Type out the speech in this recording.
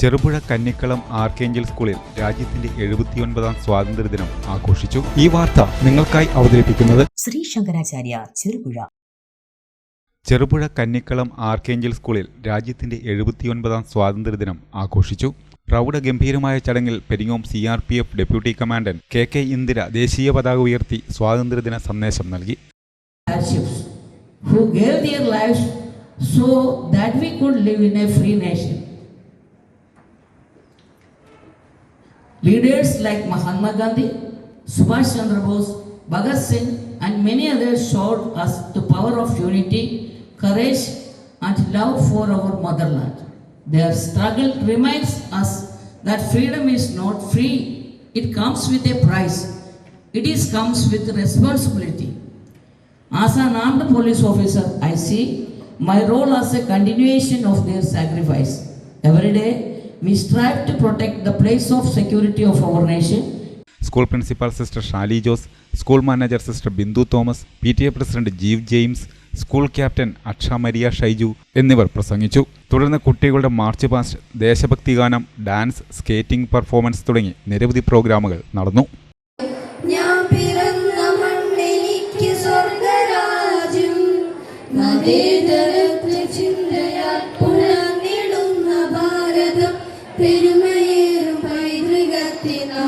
Cherupuzha Kannikkalam archangel സ്കൂളിൽ രാജ്യത്തിന്റെ എഴുപത്തിയൊൻപതാം സ്വാതന്ത്ര്യദിനം ആഘോഷിച്ചു. ഈ വാർത്ത നിങ്ങൾക്കായി അവതരിപ്പിക്കുന്നത് ശ്രീ ശങ്കരാചാര്യ ചെറുപുഴ. ചെറുപുഴ കന്നിക്കളം ആർക്കേഞ്ചൽ സ്കൂളിൽ രാജ്യത്തിന്റെ എഴുപത്തിയൊൻപതാം സ്വാതന്ത്ര്യദിനം ആഘോഷിച്ചു. പ്രൗഢഗംഭീരമായ ചടങ്ങിൽ Peringome C R P F deputy commandant K K Indira ദേശീയ പതാക ഉയർത്തി സ്വാതന്ത്ര്യദിന സന്ദേശം നൽകി. Who gave their lives so that we could live in a free nation. Leaders like Mahatma Gandhi, Subhash Chandra Bose, Bhagat Singh, and many others showed us the power of unity, courage, and love for our motherland. Their struggle reminds us that freedom is not free, it comes with a price, it is comes with responsibility. As an armed police officer, I see my role as a continuation of their sacrifice. Every day, we strive to protect the place of security of our nation. School principal sister Shali Jose school manager sister Bindu Thomas P T A president Jeev James school captain Aksha Maria Shaiju എന്നിവർ പ്രസംഗിച്ചു തുടർന്ന് കുട്ടികളുടെ March past ദേശഭക്തി ഗാനം dance skating performance തുടങ്ങി നിരവധി പ്രോഗ്രാമുകൾ നടന്നു ഞാൻ പിറന്ന മണ്ണെനിക്ക് സ്വർഗരാജ്യം മതേതരത്വ ചിന്തയാൽ பெருமையேறும் பைதృகத்தினால்.